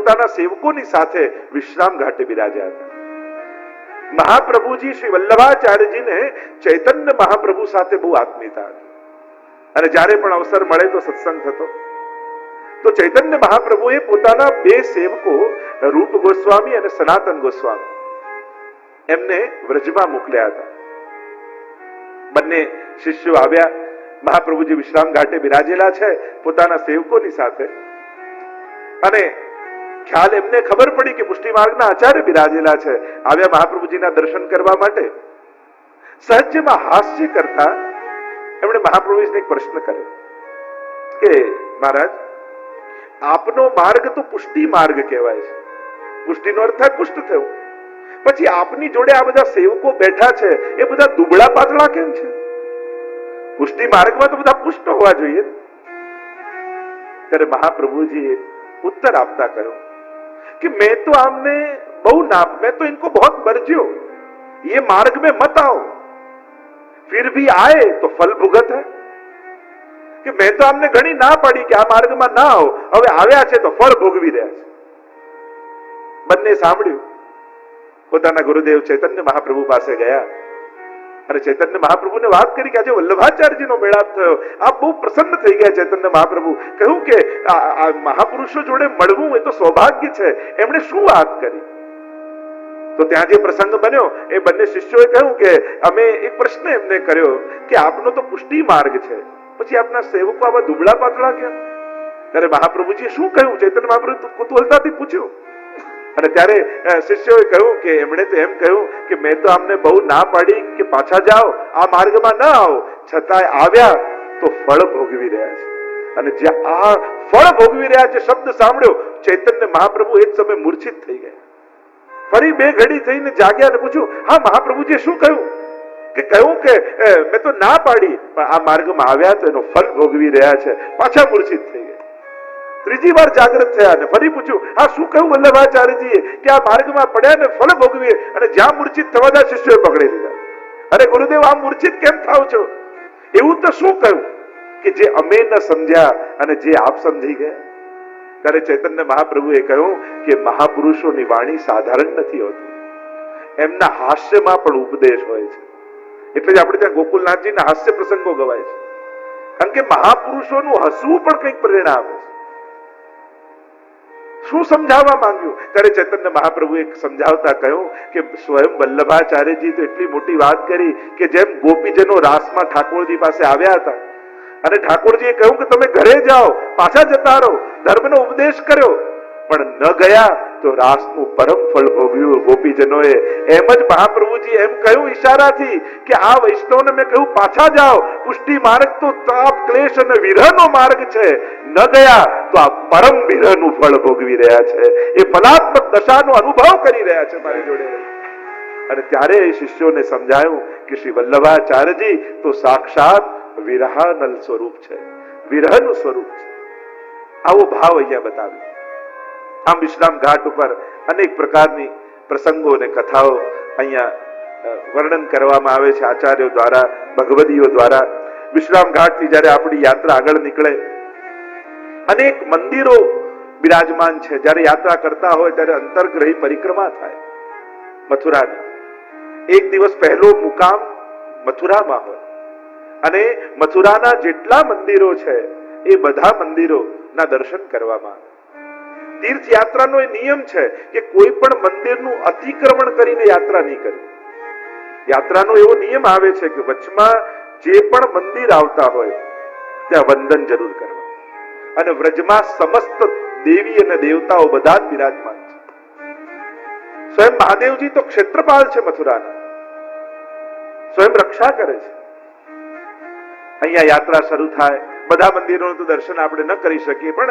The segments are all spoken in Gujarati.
પોતાના સેવકોની સાથે વિશ્રામ ઘાટે બિરાજ્યા હતા. મહાપ્રભુજી શ્રી વલ્લભાચાર્યજીને ચૈતન્ય મહાપ્રભુ સાથે બહુ આત્મીયતા હતી. અને જ્યારે પણ અવસર મળે તો સત્સંગ થતો. તો ચૈતન્ય મહાપ્રભુએ પોતાના બે સેવકો રૂપ ગોસ્વામી અને સનાતન ગોસ્વામી એમને વ્રજમાં મોકલ્યા હતા. બંને શિષ્યો આવ્યા, મહાપ્રભુજી વિશ્રામ ઘાટે બિરાજેલા છે પોતાના સેવકોની સાથે. અને ખ્યાલ એમને ખબર પડી કે પુષ્ટિ માર્ગના આચાર્ય બિરાજેલા છે. આવ્યા મહાપ્રભુજીના દર્શન કરવા માટે. સાહિત્યમાં હાસ્ય કરતા એમણે મહાપ્રભુજીને પ્રશ્ન કર્યો કે, મહારાજ, આપનો માર્ગ તો પુષ્ટિ માર્ગ કહેવાય છે. પુષ્ટિનો અર્થ થાય પુષ્ટ થયો. પછી આપની જોડે આ બધા સેવકો બેઠા છે, એ બધા દુબળા પાતળા કેમ છે? પુષ્ટિ માર્ગમાં તો બધા પુષ્ટ હોવા જોઈએ ત્યારે મહાપ્રભુજીએ ઉત્તર આપતા કહ્યું कि मैं तो आपने बहु नाप मैं तो इनको बहुत बरज्यो ये मार्ग में मत आओ फिर भी आए तो फल भुगत है કે મેં તો આમને ઘણી ના પાડી કે આ માર્ગમાં ના આવો હવે આવ્યા છે તો ફળ ભોગવી રહ્યા છે બંને સાંભળ્યું પોતાના ગુરુદેવ ચૈતન્ય મહાપ્રભુ પાસે ગયા અને ચૈતન્ય મહાપ્રભુને વાત કરી કે આજે વલ્લભાચાર્યજીનો મેળાપ થયો. આપ બહુ પ્રસન્ન થઈ ગયા ચૈતન્ય મહાપ્રભુ. કહ્યું કે આ મહાપુરુષો જોડે મળવું એ તો સૌભાગ્ય છે. એમણે શું વાત કરી? તો ત્યાં જે પ્રસંગ બન્યો, એ બંને શિષ્યોએ કહ્યું કે અમે એક પ્રશ્ન એમને કર્યો કે આપનો તો પુષ્ટિ માર્ગ છે. પછી આપના સેવકો આવા દુબળા પાતળા ગયા ત્યારે મહાપ્રભુજીએ શું કહ્યું? ચૈતન્ય મહાપ્રભુ કુતૂહલતાથી પૂછ્યું અને ત્યારે શિષ્યોએ કહ્યું કે, એમણે તો એમ કહ્યું કે, મેં તો આમને બહુ ના પાડી કે પાછા જાઓ, આ માર્ગમાં ન આવો. છતાંય આવ્યા તો ફળ ભોગવી રહ્યા છે. અને જે આ ફળ ભોગવી રહ્યા છે, શબ્દ સાંભળ્યો, ચૈતન્ય મહાપ્રભુ એ જ સમય મૂર્છિત થઈ ગયા. ફરી બે ઘડી થઈને જાગ્યા અને પૂછ્યું, હા, મહાપ્રભુજીએ શું કહ્યું? કે કહ્યું કે મેં તો ના પાડી, પણ આ માર્ગમાં આવ્યા તો એનો ફળ ભોગવી રહ્યા છે. પાછા મૂર્છિત થઈ ગયા. ત્રીજી વાર જાગૃત થયા અને ફરી પૂછ્યું, આ શું કહ્યું વલ્લભાચાર્યજીએ કે આ માર્ગમાં પડ્યા ને ફળ ભોગવીએ અને જ્યાં મૂર્છિત થવાના શિષ્યોએ પકડી લીધા. અરે ગુરુદેવ, આ મૂર્છિત કેમ થાવ છો? એવું તો શું કહ્યું? કે જે અમે ન સમજ્યા અને જે આપ સમજી ગયા. ત્યારે ચૈતન્ય મહાપ્રભુએ કહ્યું કે મહાપુરુષોની વાણી સાધારણ નથી હોતી. એમના હાસ્યમાં પણ ઉપદેશ હોય છે. એટલે જ આપણે ત્યાં ગોકુલનાથજીના હાસ્ય પ્રસંગો ગવાય છે. કારણ કે મહાપુરુષોનું હસવું પણ કંઈક પ્રેરણા આપે શું સમજાવવા માંગ્યું? ત્યારે ચૈતન્ય મહાપ્રભુએ સમજાવતા કહ્યું કે સ્વયં વલ્લભાચાર્યજી તો એટલી મોટી વાત કરી કે જેમ ગોપીજનો રાસમાં ઠાકોરજી પાસે આવ્યા હતા. અને ઠાકોરજીએ કહ્યું કે તમે ઘરે જાઓ, પાછા જતા રહો, ધર્મનો ઉપદેશ કર્યો. પણ ન ગયા. તો રાસનું પરમ ફળ ભોગ્યું ગોપીજનોએ. એમ જ મહાપ્રભુજી એમ કહ્યું ઈશારાથી કે આ વૈષ્ણવને મેં કહ્યું, પાછા જાઓ. પુષ્ટિ માર્ગ તો તાપ, ક્લેશ અને વિરહનો માર્ગ છે. ન ગયા તો આ પરમ વિરહનું ફળ ભોગવી રહ્યા છે. એ ફલાત્મક દશાનો અનુભવ કરી રહ્યા છે મારી જોડે. અને ત્યારે એ શિષ્યોને સમજાયું કે શ્રી વલ્લભાચાર્યજી તો સાક્ષાત વિરહાનલ સ્વરૂપ છે. વિરહનું સ્વરૂપ છે. આવો ભાવ અહીંયા બતાવ્યો આમ વિશ્રામ ઘાટ ઉપર અનેક પ્રકારની પ્રસંગો અને કથાઓ અહીંયા વર્ણન કરવામાં આવે છે, આચાર્યો દ્વારા, ભગવદીઓ દ્વારા. વિશ્રામ ઘાટથી જ્યારે આપણી યાત્રા આગળ નીકળે, અનેક મંદિરો બિરાજમાન છે. જ્યારે યાત્રા કરતા હોય ત્યારે અંતર્ગ્રહી પરિક્રમા થાય. મથુરાની. એક દિવસ પહેલો મુકામ મથુરામાં હોય. અને મથુરાના જેટલા મંદિરો છે, એ બધા મંદિરોના દર્શન કરવામાં આવે. તીર્થયાત્રાનો એ નિયમ છે કે કોઈ પણ મંદિરનું અતિક્રમણ કરીને યાત્રા નહીં કરે. યાત્રાનો એવો નિયમ આવે છે કે વચમાં જે પણ મંદિર આવતા હોય, ત્યાં વંદન જરૂર કરવા. અને વ્રજમાં સમસ્ત દેવી અને દેવતાઓ બધા જ બિરાજમાન છે. સ્વયં મહાદેવજી તો ક્ષેત્રપાલ છે મથુરાના. સ્વયં રક્ષા કરે છે. અહીંયા યાત્રા શરૂ થાય. બધા મંદિરોનું તો દર્શન આપણે ન કરી શકીએ, પણ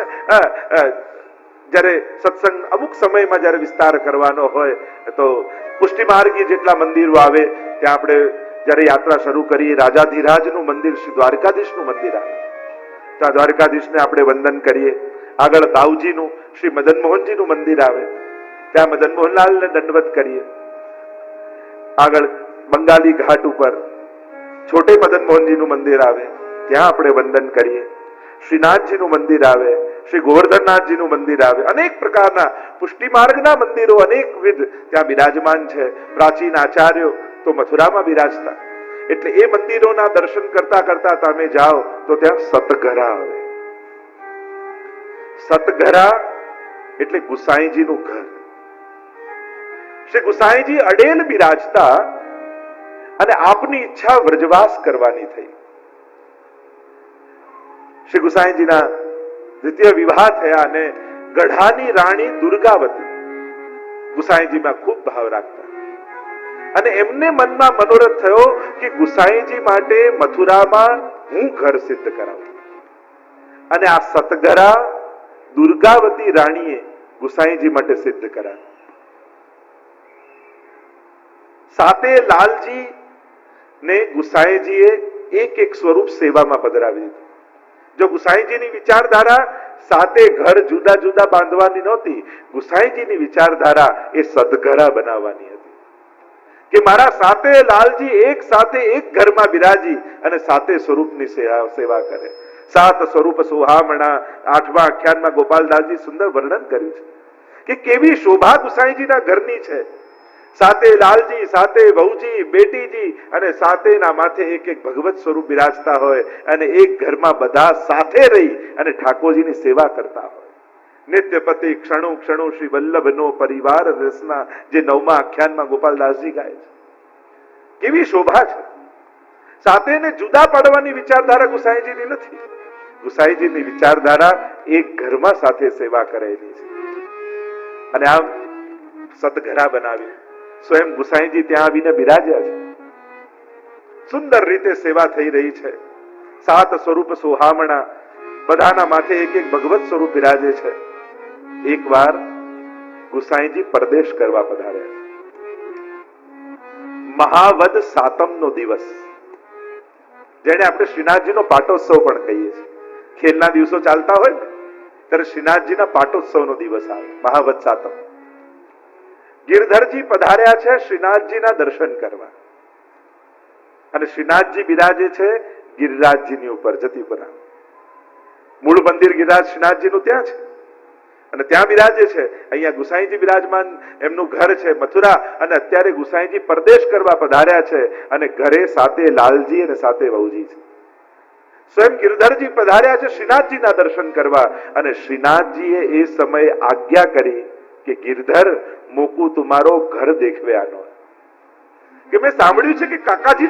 જ્યારે સત્સંગ અમુક સમયમાં જ્યારે વિસ્તાર કરવાનો હોય, તો પુષ્ટિ માર્ગી જેટલા મંદિરો આવે, ત્યાં આપણે જ્યારે યાત્રા શરૂ કરીએ, રાજાધિરાજનું મંદિર, શ્રી દ્વારકાધીશનું મંદિર આવે. ત્યાં દ્વારકાધીશને આપણે વંદન કરીએ. આગળ દાઉજીનું શ્રી મદન મોહનજીનું મંદિર આવે. ત્યાં મદન મોહનલાલને દંડવત કરીએ. આગળ બંગાળી ઘાટ ઉપર છોટે મદન મોહનજીનું મંદિર આવે. ત્યાં આપણે વંદન કરીએ. શ્રીનાથજીનું મંદિર આવે. શ્રી ગોવર્ધનનાથજીનું મંદિર આવે. અનેક પ્રકારના પુષ્ટિ માર્ગના મંદિરો અનેકવિધ ત્યાં બિરાજમાન છે. પ્રાચીન આચાર્યો તો મથુરામાં બિરાજતા. એટલે એ મંદિરોના દર્શન કરતા કરતા તમે જાઓ તો ત્યાં સતઘરા આવે. સતઘરા એટલે ગુસાઈજીનું ઘર. શ્રી ગુસાઈજી અડેલ બિરાજતા અને આપની ઈચ્છા વ્રજવાસ કરવાની થઈ. શ્રી ગુસાઈજીના દ્વિતીય વિવાહ થયા અને ગઢાની રાણી દુર્ગાવતી ગુસાઈજીમાં ખૂબ ભાવ રાખતા. અને એમને મનમાં મનોરથ થયો કે ગુસાઈજી માટે મથુરામાં હું ઘર સિદ્ધ કરાવું. અને આ સતગરા દુર્ગાવતી રાણીએ ગુસાઈજી માટે સિદ્ધ કરાવ્યું સાથે લાલજી ને ગુસાઈજીએ એક એક સ્વરૂપ સેવામાં પધરાવી દીધું. જો ગુસાઈજીની વિચારધારા સાતે ઘર જુદા જુદા બાંધવાની નહોતી, ગુસાઈજીની વિચારધારા એ સદઘરા બનાવવાની હતી. કે મારા સાતે લાલજી એક સાથે એક ઘરમાં બિરાજી અને સાતે સ્વરૂપની સેવા સેવા કરે. સાત સ્વરૂપ સુહામણા, આઠમા આખ્યાનમાં ગોપાલદાસજી સુંદર વર્ણન કર્યું છે. કે કેવી શોભા ગુસાઈજીના ઘરની છે. સાતે લાલજી સાતે વહુજી, બેટીજી અને સાતેના માથે એક એક ભગવત સ્વરૂપ બિરાજતા હોય અને એક ઘરમાં બધા સાથે રહી અને ઠાકોરજીની સેવા કરતા હોય. નિત્યપતિ ક્ષણો ક્ષણો શ્રી વલ્લભનો પરિવાર રસના જે નવમા આખ્યાનમાં ગોપાલદાસજી ગાય છે. કેવી શોભા છે. સાતેને જુદા પાડવાની વિચારધારા ગુસાઈજીની નથી. ગુસાઈજીની વિચારધારા એક ઘરમાં સાથે સેવા કરેલી છે. અને આમ સતઘરા બનાવી સ્વયં ગુસાઈજી ત્યાં આવીને બિરાજ્યા છે. સુંદર રીતે સેવા થઈ રહી છે. સાત સ્વરૂપ સુહામણા બધાના માથે એક એક ભગવત સ્વરૂપ બિરાજે છે. એકવાર ગુસાઈજી પરદેશ કરવા પધાર્યા છે. મહાવદ સાતમ નો દિવસ. જેને આપણે શ્રીનાથજીનો પાટોત્સવ પણ કહીએ છીએ. ખેલના દિવસો ચાલતા હોય ને, ત્યારે શ્રીનાથજીના પાટોત્સવનો દિવસ આવે. મહાવદ સાતમ. ગિરધરજી પધાર્યા છે શ્રીનાથજીના દર્શન કરવા. અને શ્રીનાથજી બિરાજે છે, ગિરિરાજજીની ઉપર જતીપુરા મૂળ મંદિર ગિરિરાજ શ્રીનાથજીનું ત્યાં છે. અને ત્યાં બિરાજે છે, અહીંયા ગુસાઈજી બિરાજમાન એમનું ઘર છે, મથુરા, અને અત્યારે ગુસાઈજી પરદેશ કરવા પધાર્યા છે, અને ઘરે સાથે લાલજી અને સાથે વહુજી છે. સ્વયં ગિરધરજી પધાર્યા છે શ્રીનાથજીના દર્શન કરવા, અને શ્રીનાથજીએ એ સમયે આજ્ઞા કરી કે ગિરધર મોકું તુમારો ઘર દેખવે આનો. કે મેં સાંભળ્યું છે કે કાકાજી